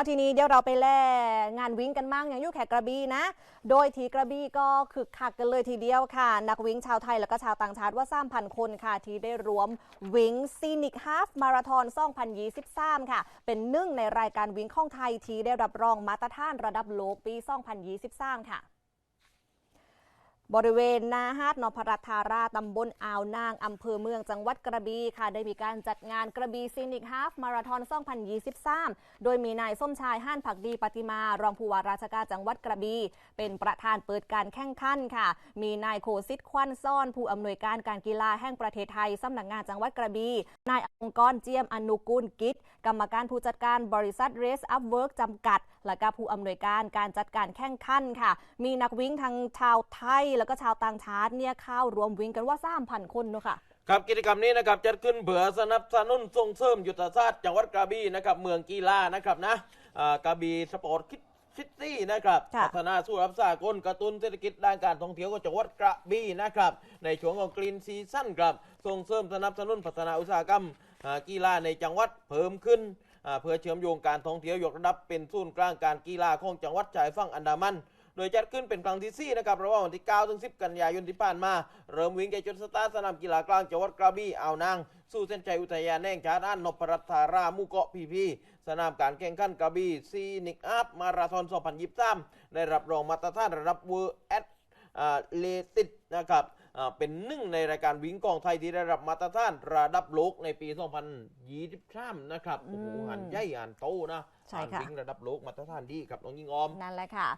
เอาทีนี้เดี๋ยวเราไปแล่งานวิ่งกันมั่งอย่างยุ่แขกกระบี่นะ โดยทีกระบี่ก็คึกคักกันเลยทีเดียวค่ะ นักวิ่งชาวไทยแล้วก็ชาวต่างชาติว่าสามพันคนค่ะ ที่ได้รวมวิ่งซีนิกฮาฟมาราทอน2023 ค่ะ เป็นหนึ่งในรายการวิ่งของไทยที่ได้รับรองมาตรฐานระดับโลกปี 2023 ค่ะ บริเวณหนาฮาดนพรัตน์ธาราตำบลอ่าวนาง อำเภอเมืองจังหวัดกระบี่ค่ะ ได้มีการจัดงานกระบี่ซีนิกฮาฟมาราทอน2023 โดยมีนายส้มชายห้านผักดีปฏิมา รองผู้ว่าราชการจังหวัดกระบี่เป็นประธานเปิดการแข่งขันค่ะ มีนายโคสิทธิ์ควันซ่อน ผู้อำนวยการการกีฬาแห่งประเทศไทยสำนักงานจังหวัดกระบี่นายองค์กรเจียมอนุกูลกิจกรรมการผู้จัดการบริษัท Race Up Work จำกัด และก็ผู้อำนวยการการจัดการแข่งขันค่ะ มีนักวิ่งทั้งชาวไทยแล้วก็ชาวต่างชาติเนี่ยเข้ารวมวิ่งกันว่า3,000คนเนอะค่ะครับกิจกรรมนี้นะครับจัดขึ้นเพื่อสนับสนุนส่งเสริมยุทธศาสตร์จังหวัดกระบี่นะครับเมืองกีฬานะครับนะอ่ากระบี่สปอร์ตคิดซิตี้นะครับค่ะพัฒนาสู่รับสากลกระตุ้นเศรษฐกิจด้านการท่องเที่ยวของจังหวัดกระบี่นะครับในช่วงของกรีนซีซั่นครับส่งเสริมสนับสนุนพัฒนาอุตสาหกรรมอ่ากีฬาในจังหวัดเพิ่มขึ้นอ่าเพื่อเชื่อมโยงการท่องเที่ยวยกระดับเป็นศูนย์กลางการกีฬาของจังหวัดชายฝั่งอันดามัน โดยจัดขึ้นเป็นครั้งที่4นะครับระหว่างวันที่ 9 ถึง 10 กันยายนที่ผ่านมา เริ่มวิ่งจากจุดสตาร์ทสนามกีฬากลางจังหวัดกระบี่อ่าวนาง สู่เส้นชัยอุทยานแห่งชาติอ่านนพรัตน์ธาราหมู่เกาะพีพีสนามการแข่งขันกระบี่ซีนิกอัพมาราธอน 2023 ได้รับรองมาตรฐานระดับเวอร์แอดเลติดนะครับอ่าเป็นหนึ่งในรายการวิ่งกองไทยที่ได้รับมาตรฐานระดับโลกในปี 2023 นะครับ โอ้โหอืมหันใหญ่หันโตนะใช่ค่ะวิ่งระดับโลกมาตรฐานดีครับน้องยิงออม นั่นแหละค่ะ